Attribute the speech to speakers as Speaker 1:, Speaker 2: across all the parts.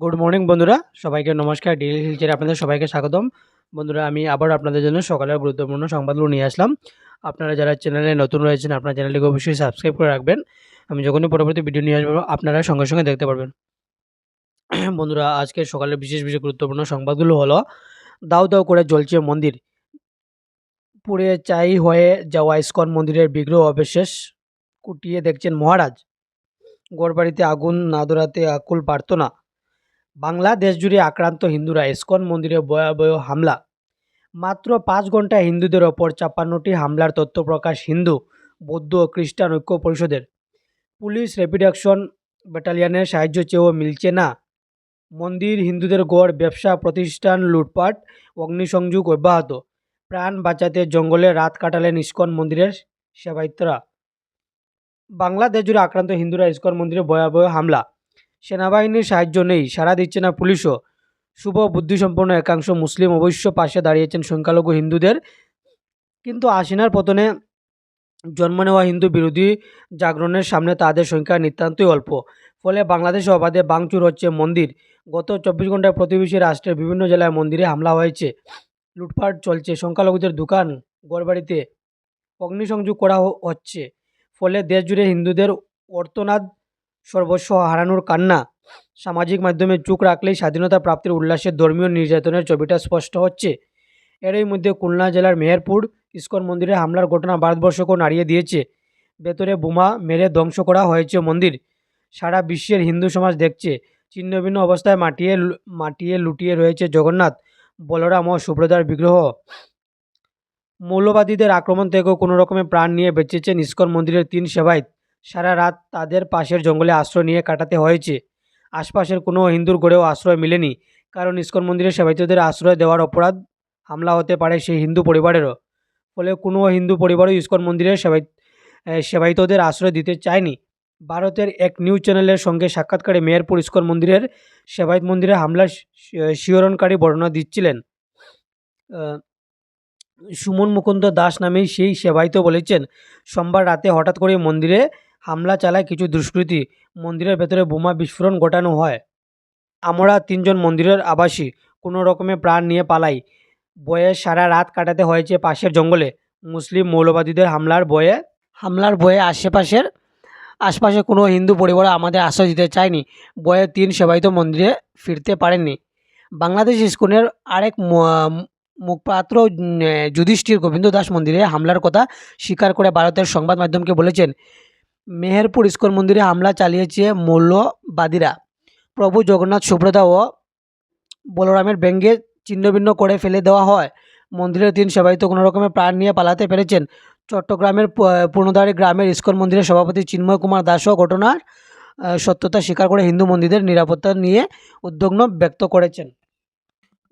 Speaker 1: Good morning বন্ধুরা। সবাইকে নমস্কার। ডেইলি হিলচারে আপনাদের সবাইকে স্বাগতম। বন্ধুরা, আমি আবার আপনাদের জন্য সকালের গুরুত্বপূর্ণ সংবাদগুলো নিয়ে আসলাম। আপনারা যারা চ্যানেলে নতুন রয়েছেন, আপনার চ্যানেলটিকে অবশ্যই সাবস্ক্রাইব করে রাখবেন। আমি যখনই পরবর্তী ভিডিও নিয়ে আসব, আপনারা সঙ্গে সঙ্গে দেখতে পারবেন। বন্ধুরা, আজকে সকালের বিশেষ বিশেষ গুরুত্বপূর্ণ সংবাদগুলো হলো দাউ দাউ করে জ্বলছে মন্দির। পুড়ে চাই হয়ে যাওয়া ইস্কন মন্দিরের বিগ্রহ অবশেষ কুটিয়ে দেখছেন মহারাজ। গড়বাড়িতে আগুন না ধরাতে আকুল প্রার্থনা বাংলাদেশ জুড়ে আক্রান্ত হিন্দুরা ইস্কন মন্দিরে ভয়াবহ হামলা। মাত্র পাঁচ ঘন্টায় হিন্দুদের ওপর ছাপ্পান্নটি হামলার তথ্য প্রকাশ হিন্দু, বৌদ্ধ ও খ্রিস্টান ঐক্য পরিষদের। পুলিশ, র্যাপিড অ্যাকশন ব্যাটালিয়নের সাহায্য চেয়েও মিলছে না। মন্দির, হিন্দুদের গড় ব্যবসা, প্রতিষ্ঠান, লুটপাট, অগ্নিসংযোগ অব্যাহত। প্রাণ বাঁচাতে জঙ্গলে রাত কাটালেন ইস্কন মন্দিরের সেবায়িতরা। বাংলাদেশ জুড়ে আক্রান্ত হিন্দুরা ইস্কন মন্দিরে ভয়াবহ হামলা। সেনাবাহিনীর সাহায্য নেই, সাড়া দিচ্ছে না পুলিশও। শুভ বুদ্ধিসম্পন্ন একাংশ মুসলিম অবশ্য পাশে দাঁড়িয়েছেন সংখ্যালঘু হিন্দুদের। কিন্তু আসিনার পতনে জন্ম নেওয়া হিন্দু বিরোধী জাগরণের সামনে তাদের সংখ্যা নিতান্তই অল্প। ফলে বাংলাদেশ অবাধে বাংচুর হচ্ছে মন্দির। গত চব্বিশ ঘন্টায় প্রতিবেশী রাষ্ট্রের বিভিন্ন জেলায় মন্দিরে হামলা হয়েছে। লুটপাট চলছে, সংখ্যালঘুদের দোকান গড়বাড়িতে অগ্নিসংযোগ করা হচ্ছে। ফলে দেশ জুড়ে হিন্দুদের অর্থনাদ সর্বস্ব হারানোর কান্না। সামাজিক মাধ্যমে চোখ রাখলেই স্বাধীনতা প্রাপ্তির উল্লাসে ধর্মীয় নির্যাতনের ছবিটা স্পষ্ট হচ্ছে। এরই মধ্যে খুলনা জেলার মেহেরপুর ইস্কন মন্দিরে হামলার ঘটনা ভারতবর্ষকেও নাড়িয়ে দিয়েছে। ভেতরে বোমা মেরে ধ্বংস করা হয়েছে মন্দির। সারা বিশ্বের হিন্দু সমাজ দেখছে। ছিন্নভিন্ন অবস্থায় মাটিয়ে মাটিয়ে লুটিয়ে রয়েছে জগন্নাথ, বলরাম ও সুব্রতার বিগ্রহ। মৌলবাদীদের আক্রমণ থেকেও কোনো রকমে প্রাণ নিয়ে বেঁচেছেন ইস্কন মন্দিরের তিন সেবায়ত। সারা রাত তাদের পাশের জঙ্গলে আশ্রয় নিয়ে কাটাতে হয়েছে। আশপাশের কোনো হিন্দুর গড়েও আশ্রয় মেলেনি, কারণ ইস্কন মন্দিরের সেবায়িতদের আশ্রয় দেওয়ার অপরাধ হামলা হতে পারে সেই হিন্দু পরিবারেরও। ফলে কোনো হিন্দু পরিবারও ইস্কন মন্দিরের সেবাই সেবায়িতদের আশ্রয় দিতে চায়নি। ভারতের এক নিউজ চ্যানেলের সঙ্গে সাক্ষাৎকারে মেহেরপুর ইস্কন মন্দিরের সেবায়ত মন্দিরে হামলার শিহরণকারী বর্ণনা দিচ্ছিলেন। সুমন মুকুন্দ দাস নামেই সেই সেবায়িত বলেছেন, সোমবার রাতে হঠাৎ করে মন্দিরে হামলা চালায় কিছু দুষ্কৃতী। মন্দিরের ভেতরে বোমা বিস্ফোরণ ঘটানো হয়। আমরা তিনজন মন্দিরের আবাসী কোনো রকমে প্রাণ নিয়ে পালাই। বয়ে সারা রাত কাটাতে হয়েছে পাশের জঙ্গলে। মুসলিম মৌলবাদীদের হামলার বয়ে হামলার বয়ে আশেপাশের আশপাশে কোনো হিন্দু পরিবার আমাদের আশ্রয় দিতে চায়নি। বয়ে তিন সেবায়িত মন্দিরে ফিরতে পারেননি। বাংলাদেশ ইস্কনের আরেক মুখপাত্র যুধিষ্ঠির গোবিন্দ দাস মন্দিরে হামলার কথা স্বীকার করে ভারতের সংবাদ মাধ্যমকে বলেছেন। মেহেরপুর ইস্কন মন্দিরে হামলা চালিয়েছে মৌলবাদীরা। প্রভু জগন্নাথ, সুব্রতা ও বলরামের ব্যঙ্গে ছিন্নভিন্ন করে ফেলে দেওয়া হয়। মন্দিরের তিন সেবায়িত কোনো রকমের প্রাণ নিয়ে পালাতে পেরেছেন চট্টগ্রামের প- গ্রামের ইস্কন মন্দিরের সভাপতি চিন্ময় কুমার দাসও ঘটনার সত্যতা স্বীকার করে হিন্দু মন্দিরের নিরাপত্তা নিয়ে উদ্বিগ্ন ব্যক্ত করেছেন।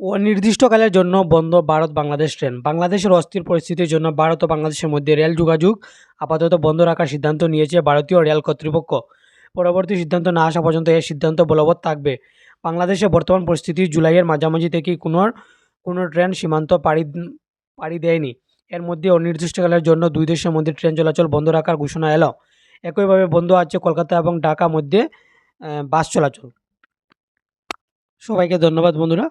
Speaker 1: অনির্দিষ্টকালের জন্য বন্ধ ভারত বাংলাদেশ ট্রেন। বাংলাদেশের অস্থির পরিস্থিতির জন্য ভারত ও বাংলাদেশের মধ্যে রেল যোগাযোগ আপাতত বন্ধ রাখার সিদ্ধান্ত নিয়েছে ভারতীয় রেল কর্তৃপক্ষ। পরবর্তী সিদ্ধান্ত না আসা পর্যন্ত এই সিদ্ধান্ত বলবৎ থাকবে। বাংলাদেশে বর্তমান পরিস্থিতি জুলাইয়ের মাঝামাঝি থেকেই কোনো কোনো ট্রেন সীমান্ত পাড়ি পাড়ি দেয়নি। এর মধ্যে অনির্দিষ্টকালের জন্য দুই দেশের মধ্যে ট্রেন চলাচল বন্ধ রাখার ঘোষণা এলো। একইভাবে বন্ধ আছে কলকাতা এবং ঢাকা মধ্যে বাস চলাচল। সবাইকে ধন্যবাদ বন্ধুরা।